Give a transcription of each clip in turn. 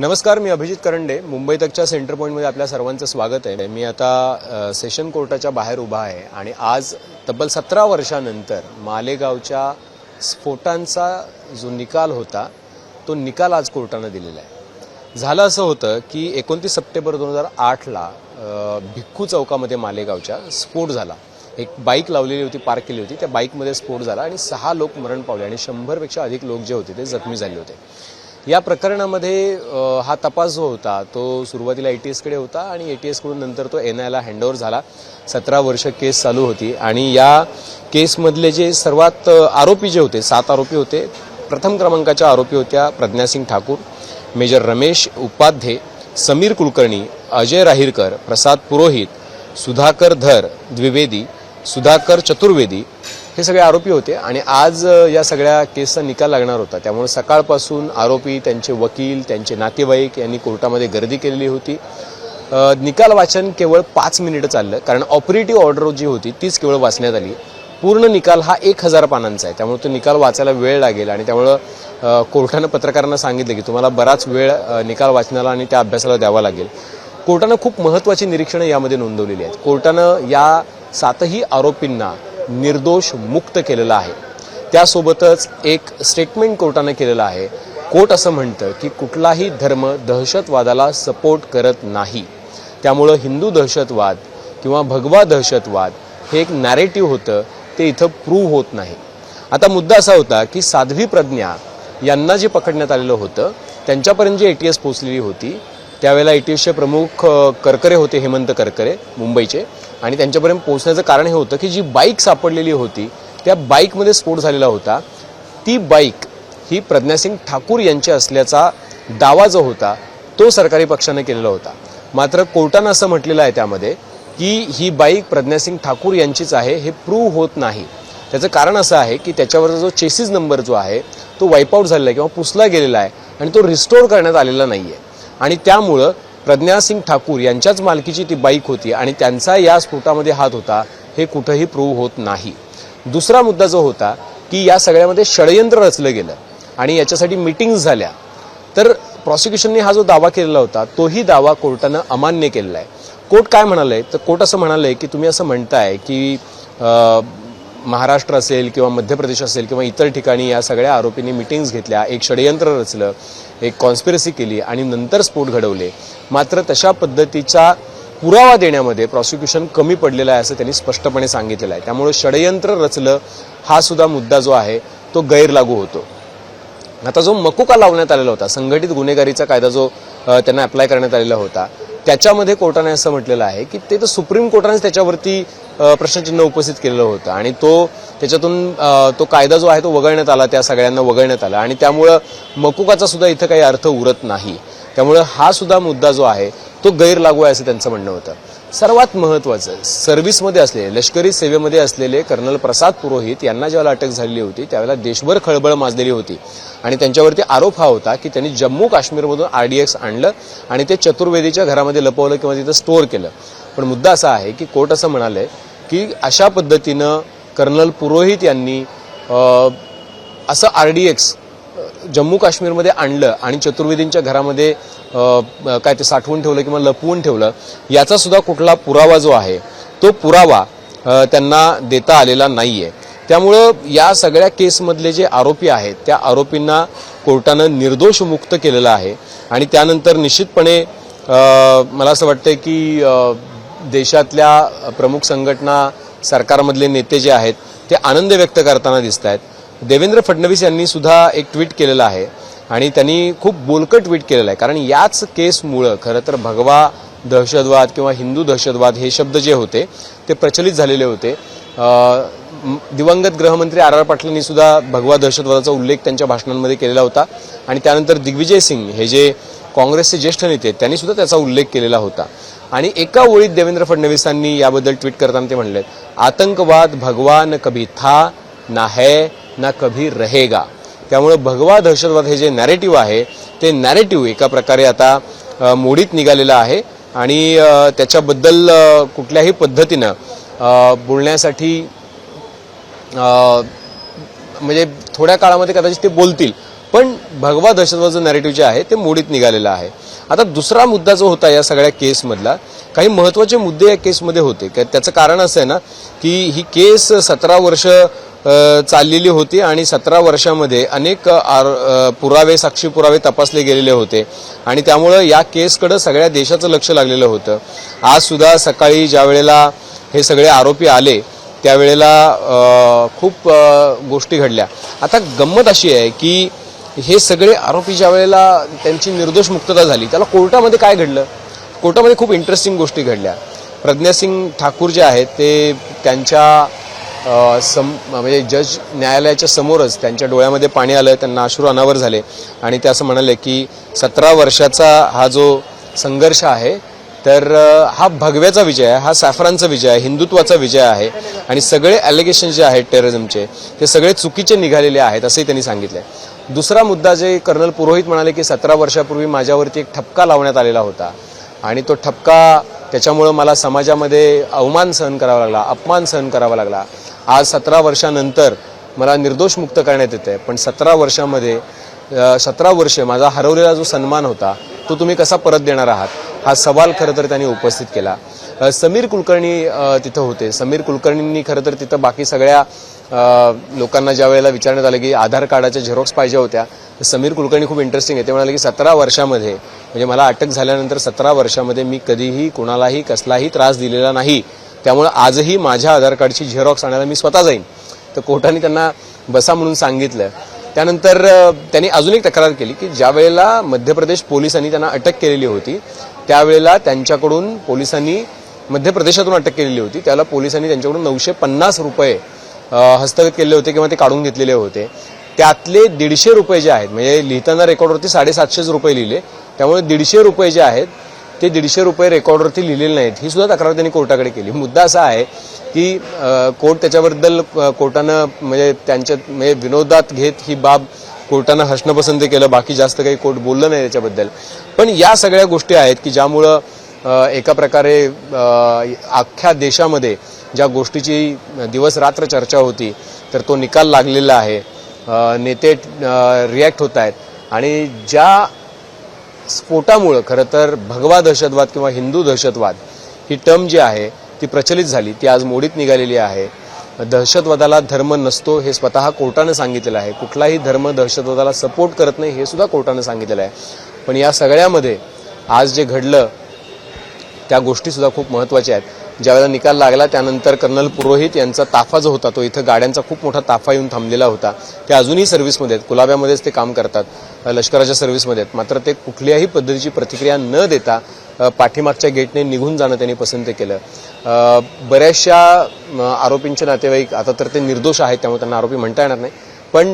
नमस्कार मी अभिजित करंडे. मुंबई तकच्या सेंटर पॉईंटमध्ये आपल्या सर्वांचं स्वागत आहे. मी आता सेशन कोर्टाच्या बाहेर उभा आहे आणि आज तब्बल सतरा वर्षानंतर मालेगावच्या स्फोटांचा जो निकाल होता तो निकाल आज कोर्टानं दिलेला आहे. झालं असं होतं की एकोणतीस सप्टेंबर दोन हजार आठला भिक्खू चौकामध्ये मालेगावच्या स्फोट झाला. एक बाईक लावलेली होती पार्क केली होती. त्या बाईकमध्ये स्फोट झाला आणि सहा लोक मरण पावले आणि शंभरपेक्षा अधिक लोक जे होते ते जखमी झाले होते. या प्रकरणामध्ये हा तपास जो होता तो सुरुवातीला ए टी एसकडे होता आणि ए टी एसकडून नंतर तो एन आयला हँडओव्हर झाला. सतरा वर्ष केस चालू होती आणि या केसमधले जे सर्वात आरोपी जे होते सात आरोपी होते. प्रथम क्रमांकाच्या आरोपी होत्या प्रज्ञासिंग ठाकूर मेजर रमेश उपाध्ये समीर कुलकर्णी अजय राहीरकर प्रसाद पुरोहित सुधाकर धर द्विवेदी सुधाकर चतुर्वेदी हे सगळे आरोपी होते आणि आज या सगळ्या केसचा निकाल लागणार होता. त्यामुळे सकाळपासून आरोपी त्यांचे वकील त्यांचे नातेवाईक यांनी कोर्टामध्ये गर्दी केलेली होती. निकाल वाचन केवळ पाच मिनिटं चाललं. कारण ऑपरेटिव्ह ऑर्डर जी होती तीच केवळ वाचण्यात आली. पूर्ण निकाल हा एक हजार पानांचा आहे. त्यामुळे तो निकाल वाचायला वेळ लागेल आणि त्यामुळं कोर्टानं पत्रकारांना सांगितलं की तुम्हाला बराच वेळ निकाल वाचनाला आणि त्या अभ्यासाला द्यावा लागेल. कोर्टानं खूप महत्त्वाची निरीक्षणं यामध्ये नोंदवलेली आहेत. कोर्टानं या सातही आरोपींना निर्दोष मुक्त केलेलं आहे. त्यासोबतच एक स्टेटमेंट कोर्टानं केलेलं आहे. कोर्ट असं म्हणतं की कुठलाही धर्म दहशतवादाला सपोर्ट करत नाही. त्यामुळं हिंदू दहशतवाद किंवा भगवा दहशतवाद हे एक नॅरेटिव्ह होतं ते इथं प्रूव्ह होत नाही. आता मुद्दा असा होता की साध्वी प्रज्ञा यांना जे पकडण्यात आलेलं होतं त्यांच्यापर्यंत जी ए टी एस पोचलेली होती त्यावेळेला ए टी एसचे प्रमुख करकरे होते हेमंत करकरे मुंबईचे. आणि त्यांच्यापर्यंत पोहोचण्याचं कारण हे होतं की जी बाईक सापडलेली होती त्या बाईकमध्ये स्फोट झालेला होता. ती बाईक ही प्रज्ञासिंग ठाकूर यांची असल्याचा दावा जो होता तो सरकारी पक्षाने केलेला होता. मात्र कोर्टानं असं म्हटलेलं आहे त्यामध्ये की ही बाईक प्रज्ञासिंग ठाकूर यांचीच आहे हे प्रूव्ह होत नाही. त्याचं कारण असं आहे की त्याच्यावरचा जो चेसिस नंबर जो आहे तो वाईपआउट झालेला आहे किंवा पुसला गेलेला आहे आणि तो रिस्टोर करण्यात आलेला नाही आहे आणि त्यामुळं प्रज्ञासिंग ठाकूर यांच्याच मालकीची ती बाईक होती आणि त्यांचा या स्फोटामध्ये हात होता हे कुठंही प्रूव्ह होत नाही. दुसरा मुद्दा जो होता की या सगळ्यामध्ये षडयंत्र रचलं गेलं आणि याच्यासाठी मिटिंग्स झाल्या. तर प्रॉसिक्युशनने हा जो दावा केलेला होता तोही दावा कोर्टानं अमान्य केलेला आहे. कोर्ट काय म्हणालंय? तर कोर्ट असं म्हणालंय की तुम्ही असं म्हणताय की महाराष्ट्र असेल किंवा मध्य प्रदेश असेल किंवा इतर ठिकाणी या सगळ्या आरोपींनी मिटिंग्स घेतल्या एक षडयंत्र रचलं एक कॉन्स्पिरसी केली आणि नंतर स्फोट घडवले. मात्र तशा पद्धतीचा पुरावा देण्यामध्ये प्रॉसिक्युशन कमी पडलेलं आहे असं त्यांनी स्पष्टपणे सांगितलेलं आहे. त्यामुळे षडयंत्र रचलं हा सुद्धा मुद्दा जो आहे तो गैरलागू होतो. आता जो मकुका लावण्यात आलेला होता संघटित गुन्हेगारीचा कायदा जो त्यांना अप्लाय करण्यात आलेला होता त्याच्यामध्ये कोर्टाने असं म्हटलेलं आहे की ते तर सुप्रीम कोर्टानेच त्याच्यावरती प्रश्नचिन्ह उपस्थित केलेलं होतं. आणि तो त्याच्यातून तो कायदा जो आहे तो वगळण्यात आला त्या सगळ्यांना वगळण्यात आला. आणि त्यामुळं मकुकाचा सुद्धा इथं काही अर्थ उरत नाही. त्यामुळं हा सुद्धा मुद्दा जो आहे तो गैरलागू आहे असं त्यांचं म्हणणं होतं. सर्वात महत्त्वाचं सर्व्हिसमध्ये असलेले लष्करी सेवेमध्ये असलेले कर्नल प्रसाद पुरोहित यांना ज्यावेळेला अटक झालेली होती त्यावेळेला देशभर खळबळ माजलेली होती. आणि त्यांच्यावरती आरोप हा होता की त्यांनी जम्मू काश्मीरमधून आर डी एक्स आणलं आणि ते चतुर्वेदीच्या घरामध्ये लपवलं किंवा तिथं स्टोअर केलं. पण मुद्दा असा आहे की कोर्ट असं म्हणाले की अशा पद्धतीनं कर्नल पुरोहित यांनी असं आर डी एक्स जम्मू काश्मीरमध्ये आणलं आणि चतुर्वेदींच्या घरामध्ये काय ते साठवून ठेवलं किंवा लपवून ठेवलं याचा सुद्धा कुठला पुरावा जो आहे तो पुरावा त्यांना देता आलेला नाहीये. त्यामुळं या सगळ्या केसमधले जे आरोपी आहेत त्या आरोपींना कोर्टानं निर्दोष मुक्त केलेलं आहे आणि त्यानंतर निश्चितपणे मला असं वाटतं की देशातल्या प्रमुख संघटना सरकारमधले नेते जे आहेत ते आनंद व्यक्त करताना दिसत आहेत देवेंद्र फडणवीस यांनी सुद्धा एक ट्विट केलेलं आहे. आणि त्यांनी खूप बोलकं ट्विट केलेलं आहे. कारण याच केसमुळं खरं तर भगवा दहशतवाद किंवा हिंदू दहशतवाद हे शब्द जे होते ते प्रचलित झालेले होते. दिवंगत गृहमंत्री आर आर पाटलांनी सुद्धा भगवा दहशतवादाचा उल्लेख त्यांच्या भाषणांमध्ये केलेला होता. आणि त्यानंतर दिग्विजय सिंग हे जे काँग्रेसचे ज्येष्ठ नेते त्यांनी सुद्धा त्याचा उल्लेख केलेला होता. आणि एका ओळीत देवेंद्र फडणवीसांनी याबद्दल ट्विट करताना ते म्हणले आतंकवाद भगवान कभी था ना है ना कभी रहेगा. त्यामुळं भगवा दहशतवाद हे जे नॅरेटिव्ह आहे ते नॅरेटिव्ह एका प्रकारे आता मोडीत निघालेलं आहे. आणि त्याच्याबद्दल कुठल्याही पद्धतीनं बोलण्यासाठी म्हणजे थोड्या काळामध्ये कदाचित ते बोलतील. पण भगवा दहशतवादाचं नॅरेटिव्ह जे आहे ते मोडीत निघालेलं आहे. आता दुसरा मुद्दा जो होता या सगळ्या केसमधला काही महत्त्वाचे मुद्दे या केसमध्ये होते. का- त्याचं कारण असं आहे ना की ही केस सतरा वर्ष चाललेली होती आणि सतरा वर्षामध्ये अनेक आर- पुरावे साक्षी पुरावे तपासले गेलेले होते. आणि त्यामुळं या केसकडं सगळ्या देशाचं लक्ष लागलेलं होतं. आज सुद्धा सकाळी ज्या वेळेला हे सगळे आरोपी आले त्यावेळेला खूप गोष्टी घडल्या. आता गंमत अशी आहे की हे सगळे आरोपी ज्या वेळेला त्यांची निर्दोष मुक्तता झाली त्याला कोर्टामध्ये काय घडलं? कोर्टामध्ये खूप इंटरेस्टिंग गोष्टी घडल्या. प्रज्ञासिंग ठाकूर जे आहेत ते त्यांच्या सम म्हणजे जज न्यायालयाच्या समोरच त्यांच्या डोळ्यामध्ये पाणी आलं त्यांना अश्रू अनावर झाले. आणि ते असं म्हणाले की सतरा वर्षाचा हा जो संघर्ष आहे तर हा भगव्याचा विजय आहे हा सॅफरानचा विजय आहे हिंदुत्वाचा विजय आहे. आणि सगळे ॲलिगेशन जे आहेत टेररिझमचे ते सगळे चुकीचे निघालेले आहेत असंही त्यांनी सांगितलं दुसरा मुद्दा जे कर्नल पुरोहित म्हणाले की सतरा वर्षापूर्वी माझ्यावरती एक ठपका लावण्यात आलेला होता. आणि तो ठपका त्याच्यामुळं मला समाजामध्ये अवमान सहन करावा लागला अपमान सहन करावा लागला. आज सतरा वर्षानंतर मला निर्दोष मुक्त करण्यात येत आहे पण सतरा वर्षामध्ये सतरा वर्ष माझा हरवलेला जो सन्मान होता तो तुम्ही कसा परत देणार आहात? हा सवाल खरं तर त्यांनी उपस्थित केला. समीर कुलकर्णी तिथं होते. समीर कुलकर्णींनी खरं तर तिथं बाकी सगळ्या लोकांना ज्या वेळेला विचारण्यात आलं की आधार कार्डाच्या झेरॉक्स पाहिजे होत्या तर समीर कुलकर्णी खूप इंटरेस्टिंग आहे ते म्हणाले की सतरा वर्षामध्ये म्हणजे मला अटक झाल्यानंतर सतरा वर्षामध्ये मी कधीही कुणालाही कसलाही त्रास दिलेला नाही. त्यामुळे आजही माझ्या आधार कार्डची झेरॉक्स आणायला मी स्वतः जाईन. तर कोर्टाने त्यांना बसा म्हणून सांगितलं. त्यानंतर त्यांनी अजून एक तक्रार केली की ज्या वेळेला मध्य प्रदेश पोलिसांनी त्यांना अटक केलेली होती त्यावेळेला त्यांच्याकडून पोलिसांनी मध्य प्रदेशातून अटक केलेली होती. त्याला पोलिसांनी त्यांच्याकडून नऊशे पन्नास रुपये हस्तगत केलेले होते किंवा ते काढून घेतलेले होते. त्यातले दीडशे रुपये जे आहेत म्हणजे लिहिताना रेकॉर्डवरती साडेसातशेच रुपये लिहिले त्यामुळे दीडशे रुपये जे आहेत ते दीडशे रुपये रेकॉर्डवरती लिहिलेले नाहीत. ही सुद्धा तक्रार त्यांनी कोर्टाकडे केली. मुद्दा असा आहे की कोर्ट त्याच्याबद्दल कोर्टानं म्हणजे त्यांच्या म्हणजे विनोदात घेत ही बाब कोर्टानं हसणं पसंत केलं. बाकी जास्त काही कोर्ट बोललं नाही त्याच्याबद्दल. पण या सगळ्या गोष्टी आहेत की ज्यामुळं एका प्रकारे अख्ख्या देशामध्ये ज्या गोष्टीची दिवस रात्र चर्चा होती तर तो निकाल लागलेला आहे. नेते रिॲक्ट होत आहेत. आणि ज्या स्फोटामुळं खरं तर भगवा दहशतवाद किंवा हिंदू दहशतवाद ही टर्म जी आहे ती प्रचलित झाली ती आज मोडीत निघालेली आहे. दहशतवादाला धर्म नसतो हे स्वतः कोर्टानं सांगितलेलं आहे. कुठलाही धर्म दहशतवादाला सपोर्ट करत नाही हे सुद्धा कोर्टानं सांगितलेलं आहे. पण या सगळ्यामध्ये आज जे घडलं त्या गोष्टीसुद्धा खूप महत्त्वाच्या आहेत. ज्यावेळेला निकाल लागला त्यानंतर कर्नल पुरोहित यांचा ताफा जो होता तो इथं गाड्यांचा खूप मोठा ताफा येऊन थांबलेला होता. ते अजूनही सर्व्हिसमध्ये आहेत. कुलाब्यामध्येच ते काम करतात. लष्कराच्या सर्व्हिसमध्ये आहेत. मात्र ते कुठल्याही पद्धतीची प्रतिक्रिया न देता पाठीमागच्या गेटने निघून जाणं त्यांनी पसंत केलं. बऱ्याचशा आरोपींचे नातेवाईक आता तर ते निर्दोष आहेत त्यामुळे त्यांना आरोपी म्हणता येणार नाही. पण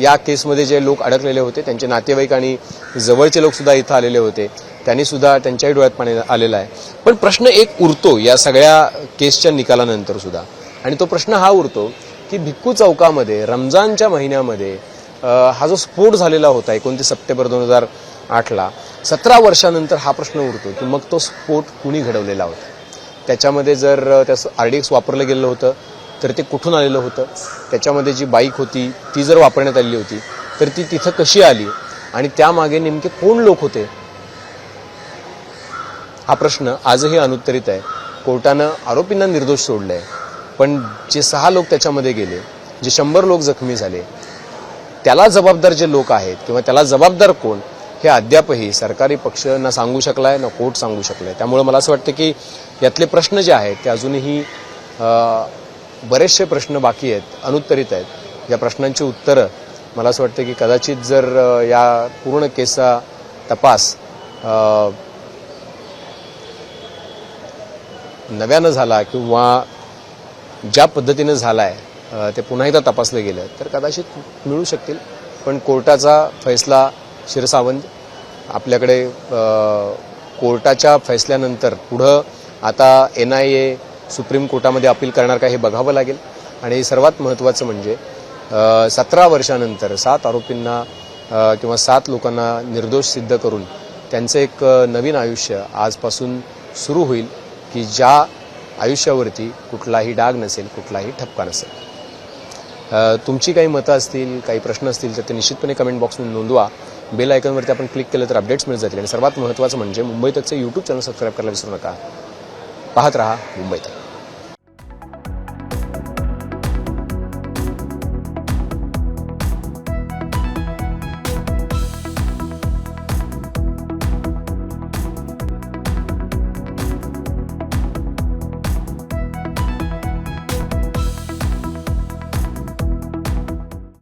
या केसमध्ये जे लोक अडकलेले होते त्यांचे नातेवाईक आणि जवळचे लोकसुद्धा इथं आलेले होते. त्यांनी सुद्धा त्यांच्याही डोळ्यात पाणी आलेलं आहे. पण प्रश्न एक उरतो या सगळ्या केसच्या निकालानंतर सुद्धा. आणि तो प्रश्न हा उरतो की भिक्खू चौकामध्ये रमजानच्या महिन्यामध्ये हा जो स्फोट झालेला होता एकोणतीस सप्टेंबर दोन हजार आठला सतरा वर्षानंतर हा प्रश्न उरतो की मग तो स्फोट कुणी घडवलेला होता? त्याच्यामध्ये जर त्याचं त्या आर डी एक्स वापरलं गेलं होतं तर ते कुठून आलेलं होतं? त्याच्यामध्ये जी बाईक होती ती जर वापरण्यात आली होती तर ती तिथं कशी आली? आणि त्यामागे नेमके कोण लोक होते? हा प्रश्न आजही अनुत्तरित आहे. कोर्टानं आरोपींना निर्दोष सोडलंय. पण जे सहा लोक त्याच्यामध्ये गेले जे शंभर लोक जखमी झाले त्याला जबाबदार जे लोक आहेत किंवा त्याला जबाबदार कोण हे अद्यापही सरकारी पक्ष ना सांगू शकलाय ना कोर्ट सांगू शकलाय. त्यामुळे मला असं वाटतं की यातले प्रश्न जे आहेत ते अजूनही बरेचसे प्रश्न बाकी आहेत अनुत्तरित आहेत. या प्रश्नांची उत्तरं मला असं वाटतं की कदाचित जर या पूर्ण केसचा तपास नव्यानं झाला किंवा ज्या पद्धतीनं झाला आहे ते पुन्हा एकदा तपासलं गेलं तर कदाचित मिळू शकतील. पण कोर्टाचा फैसला शिरसावंत आपल्याकडे कोर्टाच्या फैसल्यानंतर पुढं आता एन आय ए सुप्रीम कोर्टामध्ये अपील करणार का हे बघावं लागेल. आणि सर्वात महत्त्वाचं म्हणजे सतरा वर्षानंतर सात आरोपींना किंवा सात लोकांना निर्दोष सिद्ध करून त्यांचं एक नवीन आयुष्य आजपासून सुरू होईल की ज्या आयुष्यावरती कुठलाही डाग नसेल कुठलाही ठपका नसेल. तुमची काही मतं असतील काही प्रश्न असतील तर ते निश्चितपणे कमेंट बॉक्समध्ये नोंदवा. बेल आयकॉनवरती आपण क्लिक केलं तर अपडेट्स मिळत जातील. आणि सर्वात महत्त्वाचं म्हणजे मुंबई यूट्यूब चॅनल सबस्क्राईब करायला विसरू नका. पाहत रहा मुंबईत.